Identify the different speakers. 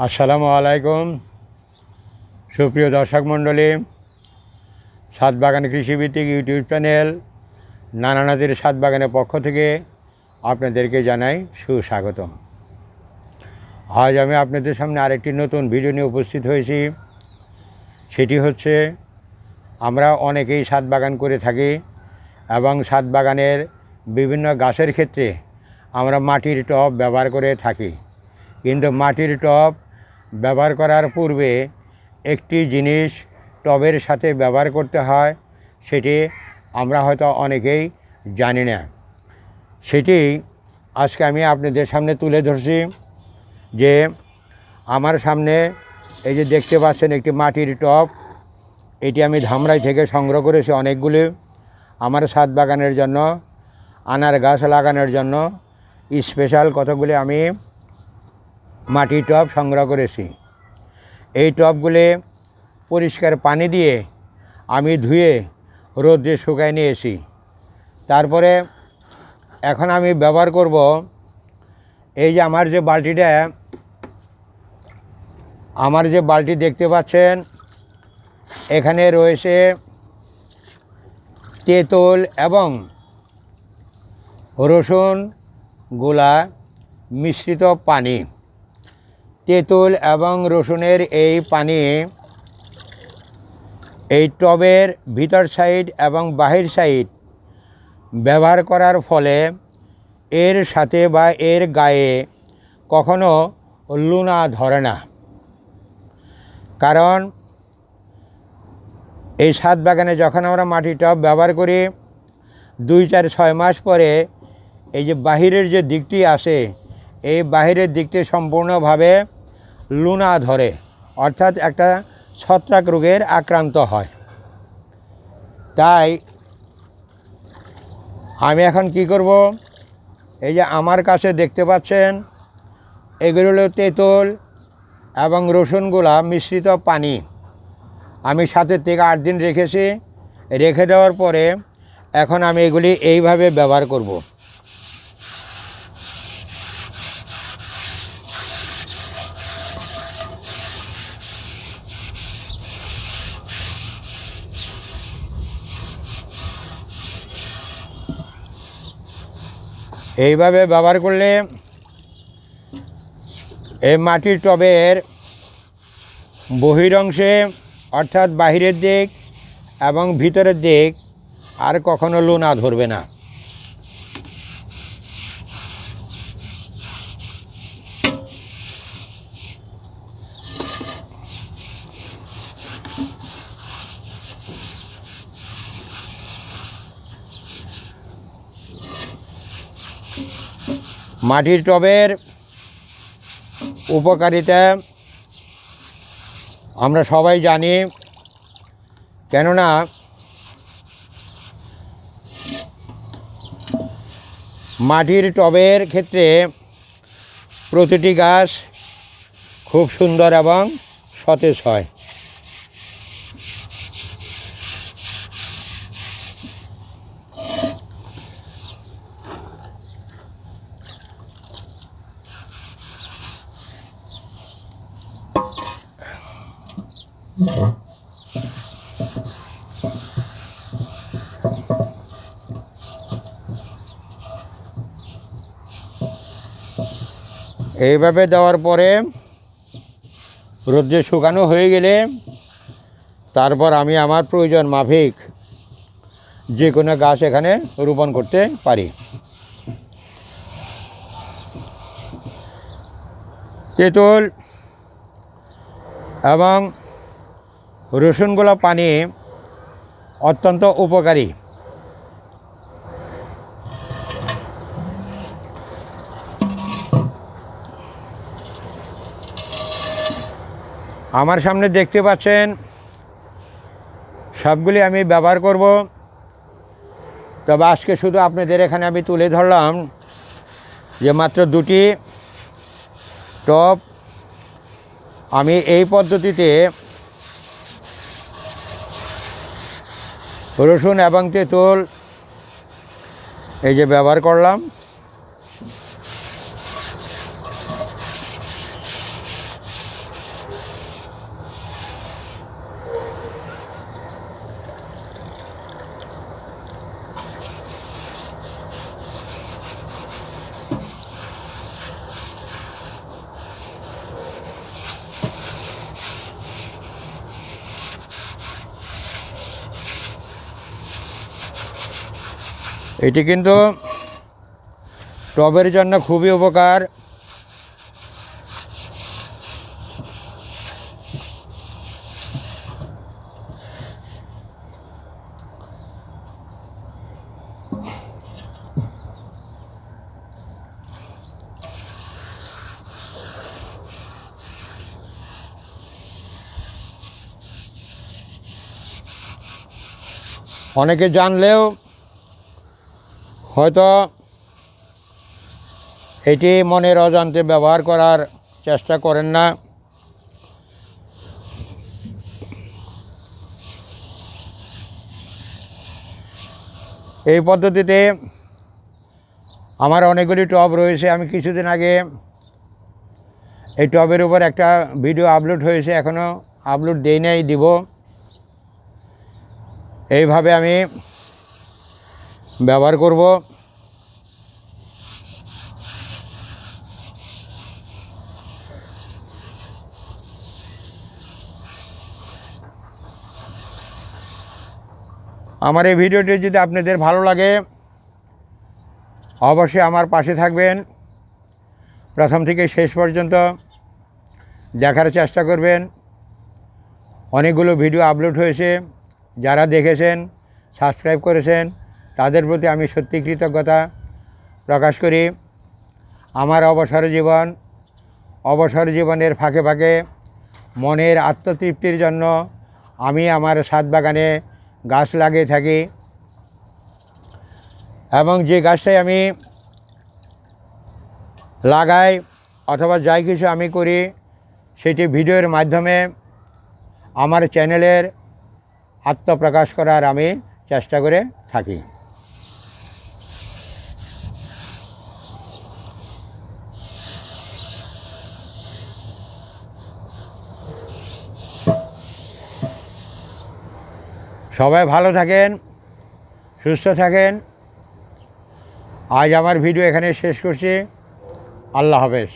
Speaker 1: আসসালামু আলাইকুম। সুপ্রিয় দর্শক মণ্ডলী সাত বাগান কৃষিভিত্তিক ইউটিউব চ্যানেল নানানাদের সাত বাগানের পক্ষ থেকে আপনাদেরকে জানাই সুস্বাগতম। আজ আমি আপনাদের সামনে আরেকটি নতুন ভিডিও নিয়ে উপস্থিত হয়েছি। সেটি হচ্ছে, আমরা অনেকেই সাত বাগান করে থাকি এবং সাত বাগানের বিভিন্ন গাছের ক্ষেত্রে আমরা মাটির টব ব্যবহার করে থাকি। কিন্তু মাটির টব ব্যবহার করার পূর্বে একটি জিনিস টবের সাথে ব্যবহার করতে হয়, সেটি আমরা হয়তো অনেকেই জানি না। সেটি আজকে আমি আপনাদের সামনে তুলে ধরছি যে আমার সামনে এই যে দেখতে পাচ্ছেন একটি মাটির টব, এটি আমি ধামরাই থেকে সংগ্রহ করেছি অনেকগুলি। আমার ছাদ বাগানের জন্য, আনার গাছ লাগানোর জন্য, স্পেশাল কতগুলি আমি মাটির টব সংগ্রহ করেছি। এই টবগুলি পরিষ্কার পানি দিয়ে আমি ধুয়ে রোদ্রে শুকায় নিয়েছি। তারপরে এখন আমি ব্যবহার করব এই যে আমার যে বালতিটা, আমার যে বালতি দেখতে পাচ্ছেন, এখানে রয়েছে তেঁতুল এবং রসুন গোলা মিশ্রিত পানি। তেঁতুল এবং রসুনের এই পানি এই টবের ভিতর সাইড এবং বাহির সাইড ব্যবহার করার ফলে এর সাথে বা এর গায়ে কখনো লুনা ধরে না। কারণ এই সাত বাগানে যখন আমরা মাটি টব ব্যবহার করি, দুই চার ছয় মাস পরে এই যে বাহিরের যে দিকটি আসে এই বাহিরের দিকটি সম্পূর্ণভাবে লুনা ধরে, অর্থাৎ একটা ছত্রাক রোগের আক্রান্ত হয়। তাই আমি এখন কি করব? এই যে আমার কাছে দেখতে পাচ্ছেন, এগুলো হলো তেঁতুল এবং রসুনগুলা মিশ্রিত পানি। আমি সাতের থেকে আট দিন রেখেছি। রেখে দেওয়ার পরে এখন আমি এগুলি এইভাবে ব্যবহার করব। এইভাবে ব্যবহার করলে এই মাটির টবের বহিরংশে, অর্থাৎ বাহিরের দিক এবং ভিতরের দিক আর কখনো লোনা ধরবে না। মাটির টবের উপকারিতা আমরা সবাই জানি, কেননা মাটির টবের ক্ষেত্রে প্রতিটি গাছ খুব সুন্দর এবং সতেজ হয়। এইভাবে দেওয়ার পরে রোদ্রে শুকানো হয়ে গেলে তারপর আমি আমার প্রয়োজন মাফিক যে কোনো গাছ এখানে রোপণ করতে পারি। তেঁতুল এবং রসুনগুলো পানি অত্যন্ত উপকারী। আমার সামনে দেখতে পাচ্ছেন, সবগুলি আমি ব্যবহার করব। তবে আজকে শুধু আপনাদের এখানে আমি তুলে ধরলাম যে মাত্র দুটি টপ। আমি এই পদ্ধতিতে রসুন এবং তেঁতুল এই যে ব্যবহার করলাম। এটি কিন্তু টবের জন্য খুবই উপকার। অনেকে জানলেও হয়তো এটি মনের অজান্তে ব্যবহার করার চেষ্টা করেন না। এই পদ্ধতিতে আমার অনেকগুলি টব রয়েছে। আমি কিছুদিন আগে এই টবের উপর একটা ভিডিও আপলোড হয়েছে। এখনও আপলোড দেই নাই, দিব। এইভাবে আমি ব্যবহার করব। আমার এই ভিডিওটি যদি আপনাদের ভালো লাগে, অবশ্যই আমার পাশে থাকবেন। প্রথম থেকে শেষ পর্যন্ত দেখার চেষ্টা করবেন। অনেকগুলো ভিডিও আপলোড হয়েছে। যারা দেখেছেন, সাবস্ক্রাইব করেছেন তাদের প্রতি আমি সত্যি কৃতজ্ঞতা প্রকাশ করি। আমার অবসর জীবন, অবসর জীবনের ফাঁকে ফাঁকে মনের আত্মতৃপ্তির জন্য আমি আমার ছাদ বাগানে গাছ লাগিয়ে থাকি এবং যে গাছটাই আমি লাগাই অথবা যাই কিছু আমি করি, সেটি ভিডিওর মাধ্যমে আমার চ্যানেলের আত্মপ্রকাশ করার আমি চেষ্টা করে থাকি। সবাই ভালো থাকেন সুস্থ থাকেন। আজ আমার ভিডিও এখানে শেষ করছি। আল্লাহ হাফেজ।